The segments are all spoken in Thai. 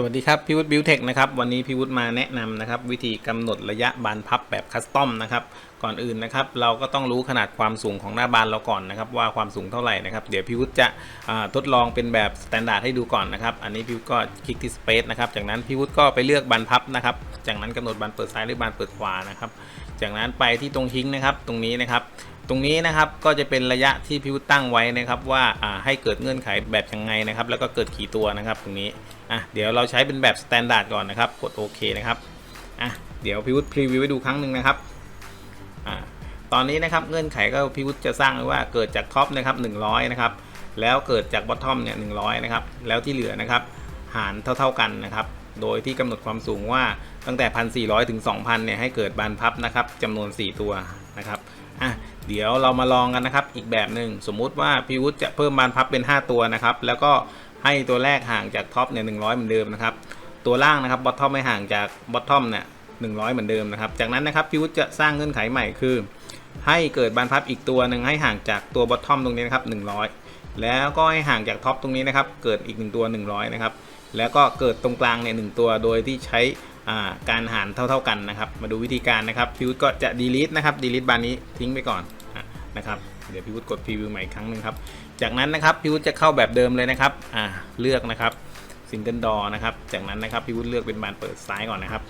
สวัสดีครับพี่วุฒิบิวเทคนะครับวันนี้พี่วุฒิมาแนะนำนะครับวิธีกำหนดระยะบานพับแบบคัสตอมนะครับก่อนอื่นนะครับเราก็ต้องรู้ขนาดความสูงของหน้าบานเราก่อนนะครับว่าความสูงเท่าไหร่นะครับเดี๋ยวพี่วุฒิจะทดลองเป็นแบบสแตนดาร์ดให้ดูก่อนนะครับอันนี้พี่วุฒิก็คลิกที่สเปซนะครับจากนั้นพี่วุฒิก็ไปเลือกบานพับนะครับจากนั้นกำหนดบานเปิดซ้ายหรือบานเปิดขวานะครับจากนั้นไปที่ตรงทิ้งนะครับตรงนี้นะครับ ตรงนี้นะครับก็จะเป็นระยะที่พี่วุฒิตั้งไว้นะครับว่าให้เกิดเงื่อนไขแบบยังไงนะครับ แล้วก็เกิดกี่ตัวนะครับตรงนี้อะเดี๋ยวเราใช้เป็นแบบสแตนดาร์ดก่อนนะครับ กดโอเคนะครับอะเดี๋ยวพี่วุฒิพรีวิวให้ดูครั้งหนึ่งนะครับอ่าตอนนี้นะครับเงื่อนไขก็พี่วุฒิจะสร้างไว้ว่าเกิดจากท็อปนะครับ100นะครับแล้วเกิดจากบอททอมเนี่ยหนึ่งนะครับแล้วที่เหลือนะครับหารเท่า ๆกันนะครับโดยที่กำหนดความสูงว่าตั้งแต่ 1,400 ถึง 2,000 เนี่ยให้เกิดบานพับนะครับจำนวน 4 ตัวนะครับ เดี๋ยวเรามาลองกันนะครับ อีกแบบหนึ่งสมมุติว่าพี่วุฒจะเพิ่มบานพับเป็น 5 ตัวนะครับ แล้วก็ให้ตัวแรกห่างจากท็อปเนี่ยหนึ่งเหมือนเดิมนะครับ ตัวล่างนะครับบอททอมไม่ห่างจากบอททอมเนี่ยหนึ่งเหมือนเดิมนะครับ จากนั้นนะครับพี่วุฒจะสร้างเงื่อนไขใหม่คือ ให้เกิดบานพับอีกตัวหนึ่งให้ห่างจากตัวบอททอมตรงนี้นะครับ100แล้วก็ให้ห่างจากท็อปตรงนี้นะครับ เกิดอีก1ตัว100นะครับ แล้วก็เกิดตรงกลางเนี่ยหตัวโดยที่ใช้การหารเท่าๆกันนะครับ มาดูวิธีการนะครับพิวก็จะ delete นะครับ delete บานนี้ทิ้งไปก่อน นะครับเดี๋ยวพิวุฒิกดพรีวิวใหม่อีกครั้งหนึ่งครับจากนั้นนะครับพิวุฒิจะเข้าแบบเดิมเลยนะครับอ่าเลือกนะครับ single door นะครับจากนั้นนะครับพิวุฒิเลือกเป็นบานเปิดซ้ายก่อนนะครับ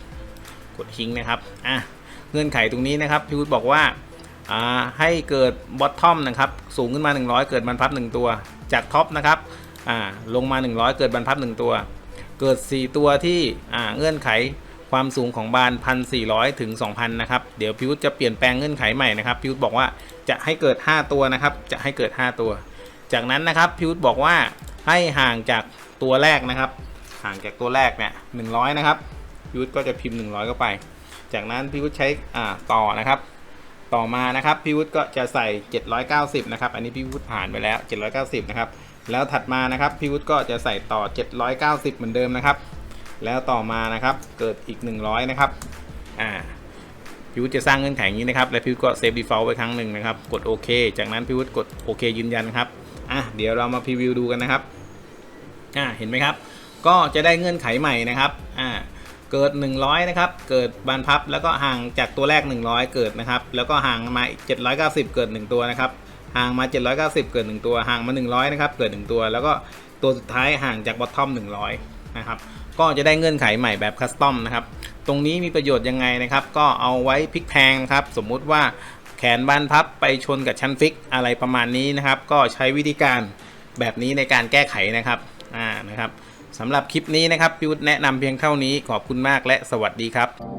กดทิ้งนะครับอะเงื่อนไขตรงนี้นะครับพิวุฒิบอกว่าอ่าให้เกิดบอททอมนะครับสูงขึ้นมา 100 เกิดบรรพับ 1 ตัว จากท็อปนะครับอ่าลงมา 100 เกิดบรรพับ 1 ตัว เกิด 4 ตัวที่อ่าเงื่อนไข ความสูงของบาน 1,400 ถึง 2,000 นะครับ เดี๋ยวพิวจะเปลี่ยนแปลงเงื่อนไขใหม่นะครับ พิวบอกว่าจะให้เกิด 5 ตัวนะครับ จะให้เกิด 5 ตัว จากนั้นนะครับพิวบอกว่าให้ห่างจากตัวแรกนะครับ ห่างจากตัวแรกเนี่ย100 นะครับพิวก็จะพิมพ์ 100 เข้าไป จากนั้นพิวใช้อ่าต่อนะครับ ต่อมานะครับพี่วุฒิก็จะใส่ 790 นะครับ อันนี้พี่วุฒิผ่านไปแล้ว 790 นะครับ แล้วถัดมานะครับพี่วุฒิก็จะใส่ต่อ 790 เหมือนเดิมนะครับ แล้วต่อมานะครับเกิดอีก 100 นะครับอ่าพี่วุฒิจะสร้างเงื่อนไขอย่างนี้นะครับ แล้วพี่วุฒิก็เซฟ default ไว้ครั้งหนึ่งนะครับ กดโอเคจากนั้นพี่วุฒิกดโอเคยืนยันครับอะเดี๋ยวเรามาพรีวิวดูกันนะครับอ่าเห็นไหมครับ ก็จะได้เงื่อนไขใหม่นะครับอ่าเกิด 100 นะครับ เกิดบานพับ แล้วก็ห่างจากตัวแรก 100 เกิดนะครับ แล้วก็ห่างมาอีก790 เกิด 1 ตัวนะครับ ห่างมา 790 เกิด 1 ตัว ห่างมา 100 นะครับ เกิด 1 ตัว แล้วก็ตัวสุดท้ายห่างจากบอททอม 100 นะครับก็จะได้เงื่อนไขใหม่แบบคัสตอมนะครับตรงนี้มีประโยชน์ยังไงนะครับ ก็เอาไว้พลิกแพงครับ สมมุติว่าแขนบานพับไปชนกับชั้นฟิกอะไรประมาณนี้นะครับ ก็ใช้วิธีการแบบนี้ในการแก้ไขนะครับอ่านะครับสำหรับคลิปนี้นะครับพิวแนะนำเพียงเท่านี้ขอบคุณมากและสวัสดีครับ